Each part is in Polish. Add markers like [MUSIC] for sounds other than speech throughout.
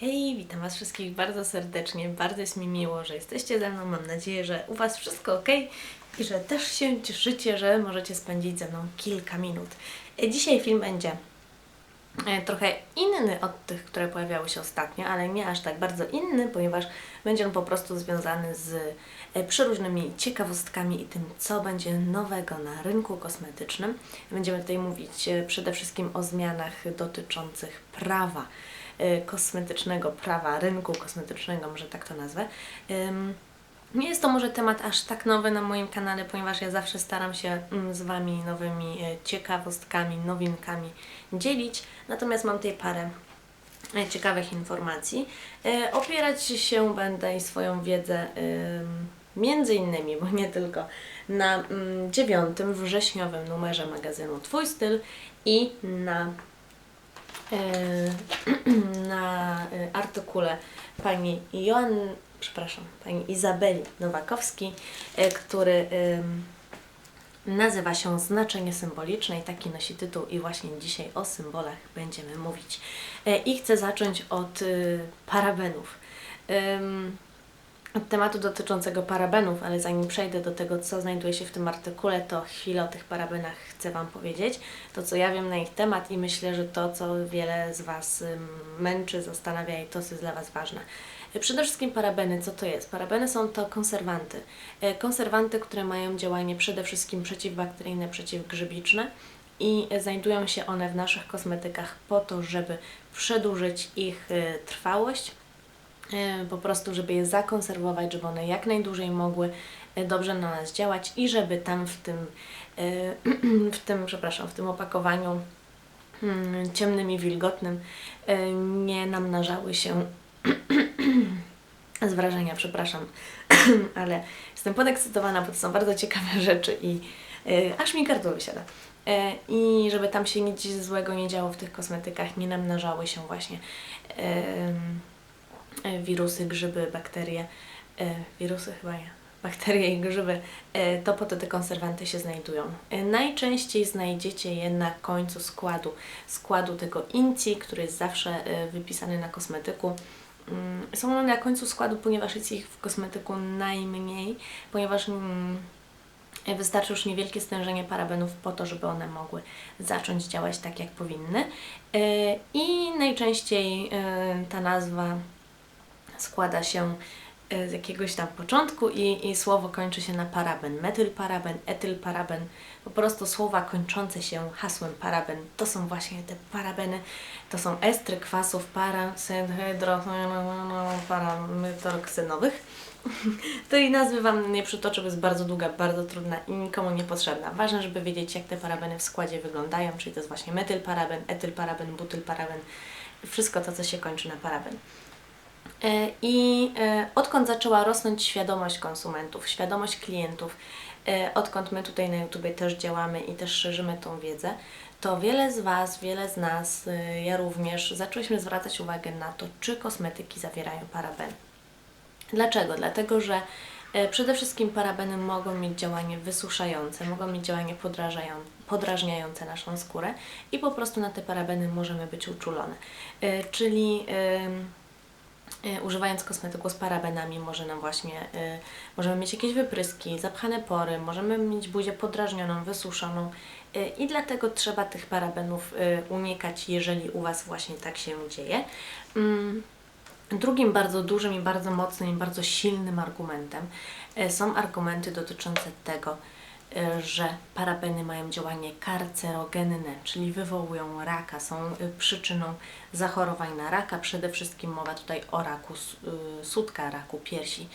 Hej, witam Was wszystkich bardzo serdecznie. Bardzo jest mi miło, że jesteście ze mną. Mam nadzieję, że u Was wszystko ok i że też się cieszycie, że możecie spędzić ze mną kilka minut. E, Dzisiaj film będzie e, trochę inny od tych, które pojawiały się ostatnio, ale nie aż tak bardzo inny, ponieważ będzie on po prostu związany z e, przeróżnymi ciekawostkami i tym, co będzie nowego na rynku kosmetycznym. Będziemy tutaj mówić przede wszystkim o zmianach dotyczących prawa kosmetycznego, prawa rynku kosmetycznego, może tak to nazwę. Nie jest to może temat aż tak nowy na moim kanale, ponieważ ja zawsze staram się mm, z Wami nowymi e, ciekawostkami, nowinkami dzielić. Natomiast mam tutaj parę e, ciekawych informacji. Opierać się będę i swoją wiedzę między innymi, bo nie tylko, na mm, dziewiątym wrześniowym numerze magazynu Twój Styl i na [CLEARS THROAT] na e, artykule pani Joanny, przepraszam, pani Izabeli Nowakowskiej, e, który nazywa się Znaczenie symboliczne i taki nosi tytuł i właśnie dzisiaj o symbolach będziemy mówić. E, I chcę zacząć od parabenów. Od tematu dotyczącego parabenów, ale zanim przejdę do tego, co znajduje się w tym artykule, to chwilę o tych parabenach chcę Wam powiedzieć. To, co ja wiem na ich temat i myślę, że to, co wiele z Was męczy, zastanawia i to, co jest dla Was ważne. Y, Przede wszystkim parabeny, co to jest? Parabeny są to konserwanty. Y, Konserwanty, które mają działanie przede wszystkim przeciwbakteryjne, przeciwgrzybiczne i y, znajdują się one w naszych kosmetykach po to, żeby przedłużyć ich trwałość, e, po prostu, żeby je zakonserwować, żeby one jak najdłużej mogły e, dobrze na nas działać i żeby tam w tym, e, [CLEARS THROAT] w tym, przepraszam, w tym opakowaniu mm, ciemnym i wilgotnym e, nie namnażały się [CLEARS THROAT] z wrażenia, przepraszam, [CLEARS THROAT] ale jestem podekscytowana, bo to są bardzo ciekawe [LAUGHS] rzeczy i e, aż mi gardło wysiada. E, I żeby tam się nic złego nie działo w tych kosmetykach, nie namnażały się właśnie e, wirusy, grzyby, bakterie, e, wirusy chyba nie, bakterie i grzyby, e, to po to te konserwanty się znajdują. E, Najczęściej znajdziecie je na końcu składu, składu tego INCI, który jest zawsze e, wypisany na kosmetyku. Mm, Są one na końcu składu, ponieważ jest ich w kosmetyku najmniej, ponieważ mm, Wystarczy już niewielkie stężenie parabenów po to, żeby one mogły zacząć działać tak, jak powinny. E, I najczęściej e, ta nazwa składa się e, z jakiegoś tam początku i, i słowo kończy się na paraben. Metylparaben, etylparaben, po prostu słowa kończące się hasłem paraben. To są właśnie te parabeny, to są estry kwasów parasyhydroparamytoroksynowych. [LAUGHS] Tej nazwy Wam nie przytoczę, bo jest bardzo długa, bardzo trudna i nikomu niepotrzebna. Ważne, żeby wiedzieć, jak te parabeny w składzie wyglądają, czyli to jest właśnie metylparaben, etylparaben, butylparaben, wszystko to, co się kończy na paraben. E, I e, odkąd zaczęła rosnąć świadomość konsumentów, świadomość klientów, e, odkąd my tutaj na YouTubie też działamy i też szerzymy tą wiedzę, to wiele z Was, wiele z nas, ja również, zaczęłyśmy zwracać uwagę na to, czy kosmetyki zawierają parabeny. Dlaczego? Dlatego, że przede wszystkim parabeny mogą mieć działanie wysuszające, mogą mieć działanie podrażniające naszą skórę i po prostu na te parabeny możemy być uczulone. Czyli używając kosmetyku z parabenami może nam właśnie, e, możemy mieć jakieś wypryski, zapchane pory, możemy mieć buzię podrażnioną, wysuszoną e, i dlatego trzeba tych parabenów e, unikać, jeżeli u Was właśnie tak się dzieje. Mm. Drugim bardzo dużym i bardzo mocnym i bardzo silnym argumentem e, są argumenty dotyczące tego, e, że parabeny mają działanie karcerogenne, czyli wywołują raka, są e, przyczyną zachorowań na raka. Przede wszystkim mowa tutaj o raku y, sutka, raku piersi.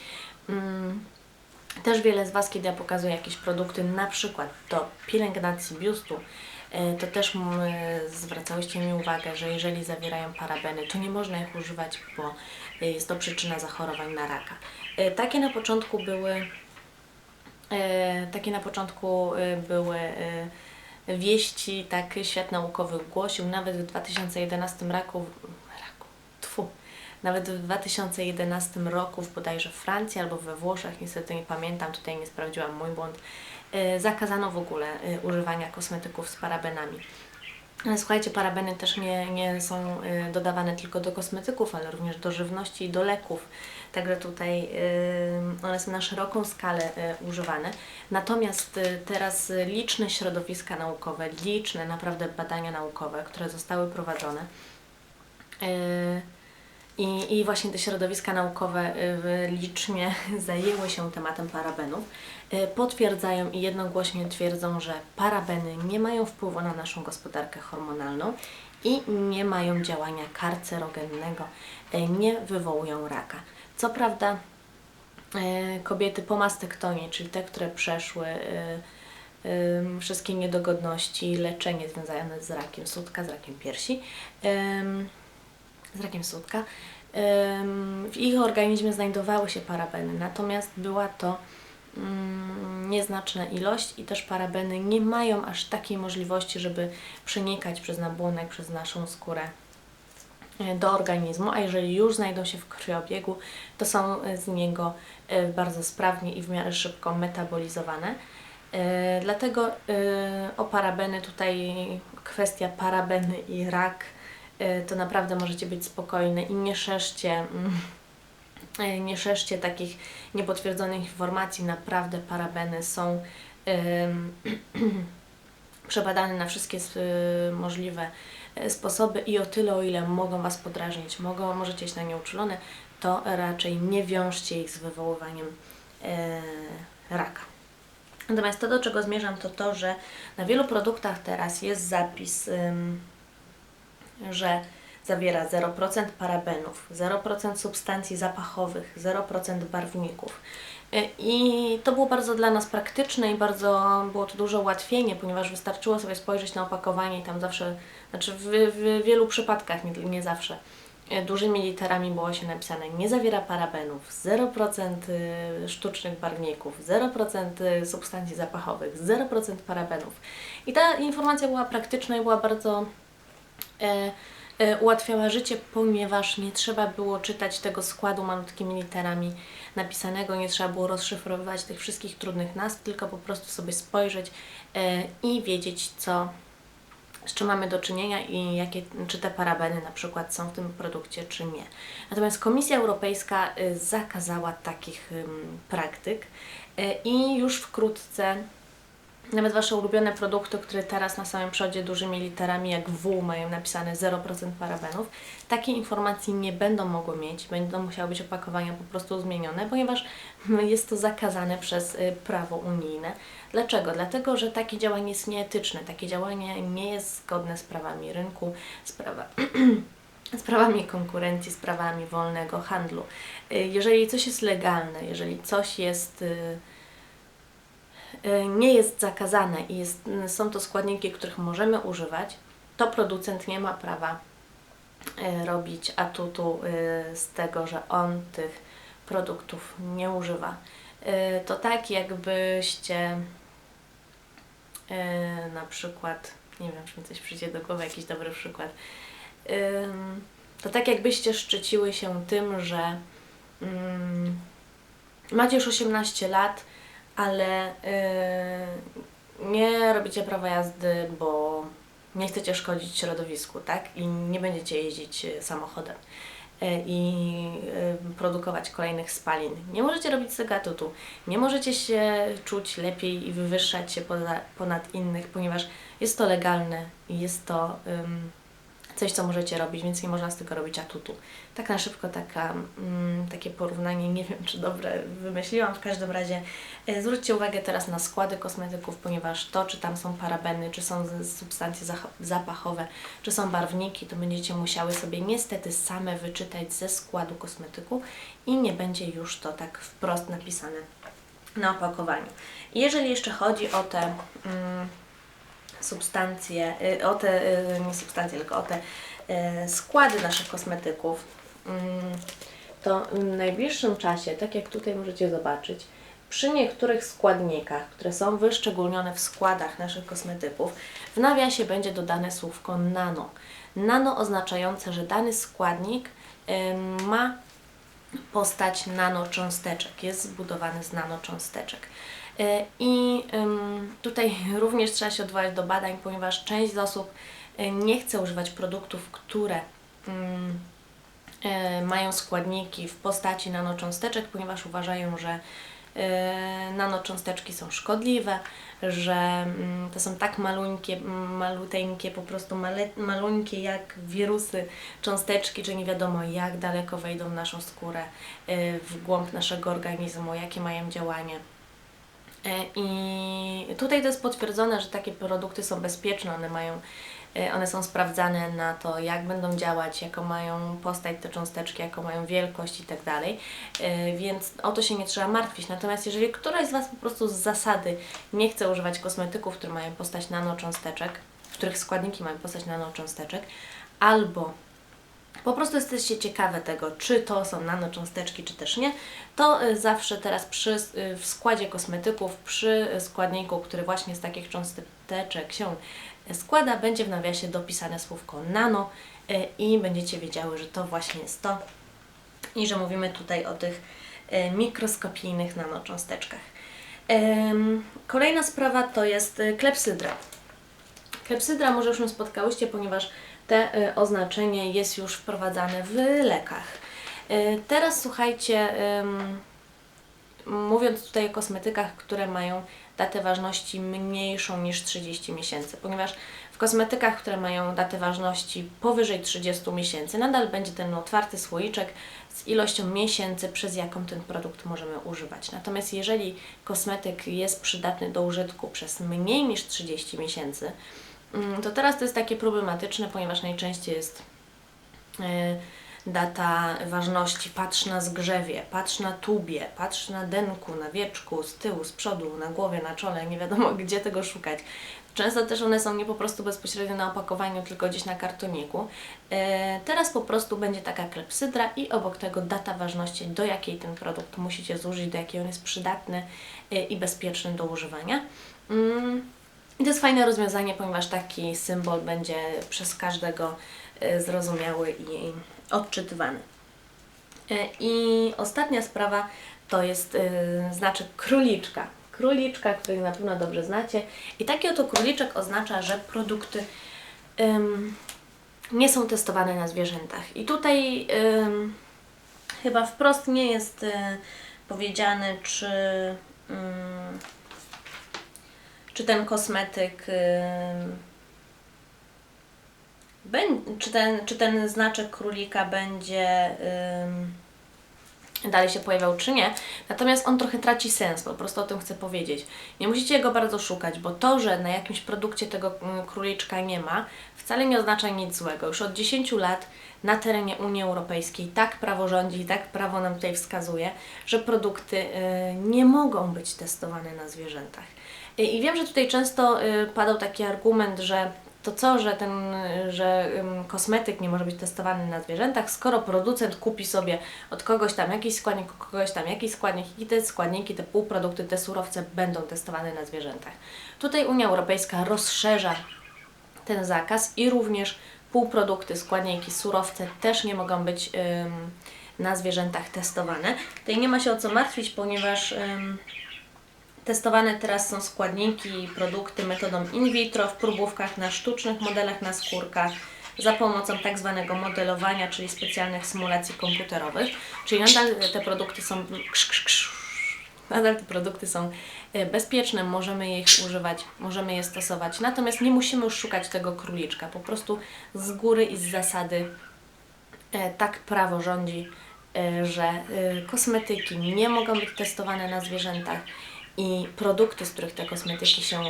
Mm, Też wiele z Was, kiedy ja pokazuję jakieś produkty, na przykład do pielęgnacji biustu, e, to też e, zwracałyście mi uwagę, że jeżeli zawierają parabeny, to nie można ich używać, bo e, jest to przyczyna zachorowań na raka. E, Takie na początku były E, takie na początku e, były e, wieści, tak świat naukowy głosił, nawet w 2011 roku, roku tfu, nawet w 2011 roku w bodajże Francji albo we Włoszech, niestety nie pamiętam, tutaj nie sprawdziłam, mój błąd, e, zakazano w ogóle e, używania kosmetyków z parabenami. Słuchajcie, parabeny też nie, nie są y, dodawane tylko do kosmetyków, ale również do żywności i do leków. Także tutaj y, one są na szeroką skalę y, używane. Natomiast teraz liczne środowiska naukowe, liczne naprawdę badania naukowe, które zostały prowadzone, i, I właśnie te środowiska naukowe y, licznie [LAUGHS] zajęły się tematem parabenów. Y, Potwierdzają i jednogłośnie twierdzą, że parabeny nie mają wpływu na naszą gospodarkę hormonalną i nie mają działania karcerogennego, y, nie wywołują raka. Co prawda, kobiety po mastektomii, czyli te, które przeszły wszystkie niedogodności, leczenie związane z rakiem sutka, z rakiem piersi, z rakiem. Ym, W ich organizmie znajdowały się parabeny, natomiast była to mm, nieznaczna ilość i też parabeny nie mają aż takiej możliwości, żeby przenikać przez nabłonek, przez naszą skórę e, do organizmu, a jeżeli już znajdą się w krwiobiegu, to są e, z niego e, bardzo sprawnie i w miarę szybko metabolizowane. Dlatego o parabeny tutaj kwestia parabeny i rak to naprawdę możecie być spokojne i nie szerzcie, mm, e, nie szerzcie takich niepotwierdzonych informacji. Naprawdę parabeny są [CLEARS THROAT] przebadane na wszystkie y, możliwe sposoby i o tyle, o ile mogą Was podrażnić, mogą, możecie być na nie uczulone, to raczej nie wiążcie ich z wywoływaniem raka. Natomiast to, do czego zmierzam, to to, że na wielu produktach teraz jest zapis, że zawiera 0% parabenów, 0% substancji zapachowych, 0% barwników. Y, I to było bardzo dla nas praktyczne i bardzo było to duże ułatwienie, ponieważ wystarczyło sobie spojrzeć na opakowanie i tam zawsze, znaczy w, w wielu przypadkach, nie, nie zawsze, y, dużymi literami było się napisane nie zawiera parabenów, 0% y, sztucznych barwników, 0% y, substancji zapachowych, 0% parabenów. I ta informacja była praktyczna i była bardzo ułatwiała życie, ponieważ nie trzeba było czytać tego składu malutkimi literami napisanego, nie trzeba było rozszyfrowywać tych wszystkich trudnych nazw, tylko po prostu sobie spojrzeć e, i wiedzieć, co, z czym mamy do czynienia i jakie, czy te parabeny na przykład są w tym produkcie, czy nie. Natomiast Komisja Europejska zakazała takich praktyk i już wkrótce nawet Wasze ulubione produkty, które teraz na samym przodzie dużymi literami jak W mają napisane 0% parabenów, takiej informacji nie będą mogły mieć, będą musiały być opakowania po prostu zmienione, ponieważ jest to zakazane przez y, prawo unijne. Dlaczego? Dlatego, że takie działanie jest nieetyczne, takie działanie nie jest zgodne z prawami rynku, z, prawa, [CLEARS THROAT] z prawami konkurencji, z prawami wolnego handlu. Y, Jeżeli coś jest legalne, jeżeli coś jest... y, nie jest zakazane i jest, y, są to składniki, których możemy używać, to producent nie ma prawa y, robić atutu z tego, że on tych produktów nie używa. To tak jakbyście na przykład, nie wiem, czy mi coś przyjdzie do głowy, jakiś dobry przykład. To tak jakbyście szczyciły się tym, że mm, macie już 18 lat, ale y, nie robicie prawa jazdy, bo nie chcecie szkodzić środowisku, tak? I nie będziecie jeździć y, samochodem y, i y, produkować kolejnych spalin. Nie możecie robić tego. Nie możecie się czuć lepiej i wywyższać się ponad innych, ponieważ jest to legalne i jest to ym, coś, co możecie robić, więc nie można z tego robić atutu. Tak na szybko taka, mm, takie porównanie, nie wiem czy dobre wymyśliłam, w każdym razie e, zwróćcie uwagę teraz na składy kosmetyków, ponieważ to, czy tam są parabeny, czy są substancje zapachowe, czy są barwniki, to będziecie musiały sobie niestety same wyczytać ze składu kosmetyku i nie będzie już to tak wprost napisane na opakowaniu. Jeżeli jeszcze chodzi o te mm, substancje, y, o te, y, nie substancje, tylko o te y, składy naszych kosmetyków, mm, to w najbliższym czasie, tak jak tutaj możecie zobaczyć, przy niektórych składnikach, które są wyszczególnione w składach naszych kosmetyków, w nawiasie będzie dodane słówko nano. Nano oznaczające, że dany składnik ma postać nanocząsteczek, jest zbudowany z nanocząsteczek. Y, I tutaj również trzeba się odwołać do badań, ponieważ część z osób e, nie chce używać produktów, które mm, e, mają składniki w postaci nanocząsteczek, ponieważ uważają, że e, nanocząsteczki są szkodliwe, że mm, to są tak maluńkie, mm, maluteńkie, po prostu male, maluńkie jak wirusy, cząsteczki, że nie wiadomo jak daleko wejdą w naszą skórę, e, w głąb naszego organizmu, jakie mają działanie. E, I tutaj to jest potwierdzone, że takie produkty są bezpieczne, one mają, e, one są sprawdzane na to, jak będą działać, jaką mają postać te cząsteczki, jaką mają wielkość i tak dalej, E, więc o to się nie trzeba martwić. Natomiast jeżeli któraś z Was po prostu z zasady nie chce używać kosmetyków, które mają postać nanocząsteczek, w których składniki mają postać nanocząsteczek, albo po prostu jesteście ciekawe tego, czy to są nanocząsteczki, czy też nie, to y, zawsze teraz przy, y, w składzie kosmetyków, przy składniku, który właśnie z takich cząsteczek się składa, będzie w nawiasie dopisane słówko nano y, i będziecie wiedziały, że to właśnie jest to i że mówimy tutaj o tych y, mikroskopijnych nanocząsteczkach. Kolejna sprawa to jest y, klepsydra. Klepsydra może już ją spotkałyście, ponieważ te oznaczenie jest już wprowadzane w lekach. Teraz słuchajcie, mówiąc tutaj o kosmetykach, które mają datę ważności mniejszą niż 30 miesięcy, ponieważ w kosmetykach, które mają datę ważności powyżej 30 miesięcy, nadal będzie ten otwarty słoiczek z ilością miesięcy, przez jaką ten produkt możemy używać. Natomiast jeżeli kosmetyk jest przydatny do użytku przez mniej niż 30 miesięcy, mm, to teraz to jest takie problematyczne, ponieważ najczęściej jest yy, data ważności, patrz na zgrzewie, patrz na tubie, patrz na denku, na wieczku, z tyłu, z przodu, na głowie, na czole, nie wiadomo [LAUGHS] gdzie tego szukać. Często też one są nie po prostu bezpośrednio na opakowaniu, tylko gdzieś na kartoniku. E, teraz po prostu będzie taka klepsydra i obok tego data ważności, do jakiej ten produkt musicie zużyć, do jakiej on jest przydatny e, i bezpieczny do używania. Mm. I to jest fajne rozwiązanie, ponieważ taki symbol będzie przez każdego zrozumiały i odczytywany. E, I ostatnia sprawa to jest e, znaczek króliczka. Króliczka, który na pewno dobrze znacie. I taki oto króliczek oznacza, że produkty em, nie są testowane na zwierzętach. I tutaj em, chyba wprost nie jest e, powiedziane, czy, mm, czy ten kosmetyk. Bę- czy, ten, czy ten znaczek królika będzie ym, dalej się pojawiał, czy nie. Natomiast on trochę traci sens, po prostu o tym chcę powiedzieć. Nie musicie go bardzo szukać, bo to, że na jakimś produkcie tego króliczka nie ma, wcale nie oznacza nic złego. Już od 10 lat na terenie Unii Europejskiej tak prawo rządzi i tak prawo nam tutaj wskazuje, że produkty y, nie mogą być testowane na zwierzętach. I, I wiem, że tutaj często y, padał taki argument, że to co, że ten, że kosmetyk nie może być testowany na zwierzętach, skoro producent kupi sobie od kogoś tam jakiś składnik, od kogoś tam jakiś składnik i te składniki, te półprodukty, te surowce będą testowane na zwierzętach. Tutaj Unia Europejska rozszerza ten zakaz i również półprodukty, składniki, surowce też nie mogą być na zwierzętach testowane. Tutaj nie ma się o co martwić, ponieważ Testowane teraz są składniki i produkty metodą in vitro w próbówkach na sztucznych modelach na skórkach za pomocą tak zwanego modelowania, czyli specjalnych symulacji komputerowych. Czyli nadal te produkty są nadal te produkty są e, bezpieczne, możemy ich używać, możemy je stosować. Natomiast nie musimy już szukać tego króliczka. Po prostu z góry i z zasady e, tak prawo rządzi, e, że kosmetyki nie mogą być testowane na zwierzętach i produkty, z których te kosmetyki się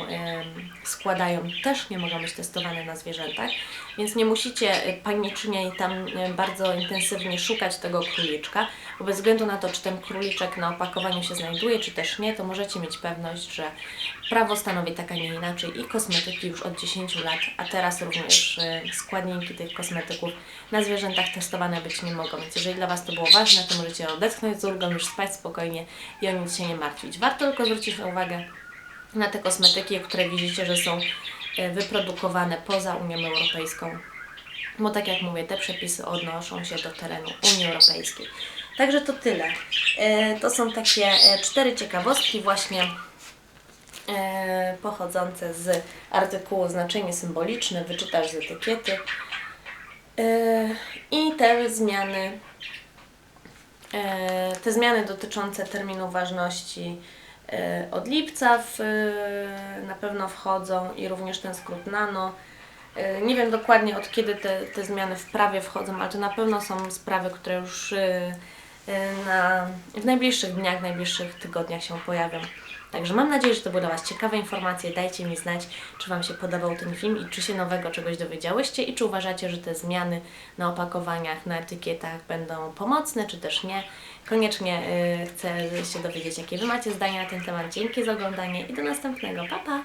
składają, też nie mogą być testowane na zwierzętach, więc nie musicie e, panicznie i tam e, bardzo intensywnie szukać tego króliczka, bo bez względu na to, czy ten króliczek na opakowaniu się znajduje, czy też nie, to możecie mieć pewność, że prawo stanowi tak, a nie inaczej i kosmetyki już od 10 lat, a teraz również e, składniki tych kosmetyków na zwierzętach testowane być nie mogą. Więc jeżeli dla Was to było ważne, to możecie odetchnąć z ulgą, już spać spokojnie i o nic się nie martwić. Warto tylko zwrócić uwagę na te kosmetyki, które widzicie, że są e, wyprodukowane poza Unią Europejską. Bo tak jak mówię, te przepisy odnoszą się do terenu Unii Europejskiej. Także to tyle. E, To są takie cztery ciekawostki właśnie pochodzące z artykułu znaczenie symboliczne, wyczytasz z etykiety. E, I te zmiany, e, te zmiany dotyczące terminu ważności e, od lipca w, e, na pewno wchodzą i również ten skrót nano. E, Nie wiem dokładnie od kiedy te, te zmiany w prawie wchodzą, ale to na pewno są sprawy, które już e, e, na, w najbliższych dniach, najbliższych tygodniach się pojawią. Także mam nadzieję, że to były dla Was ciekawe informacje. Dajcie mi znać, czy Wam się podobał ten film i czy się nowego czegoś dowiedziałyście i czy uważacie, że te zmiany na opakowaniach, na etykietach będą pomocne, czy też nie. Koniecznie y, chcę się dowiedzieć, jakie Wy macie zdania na ten temat. Dzięki za oglądanie i do następnego. Pa, pa!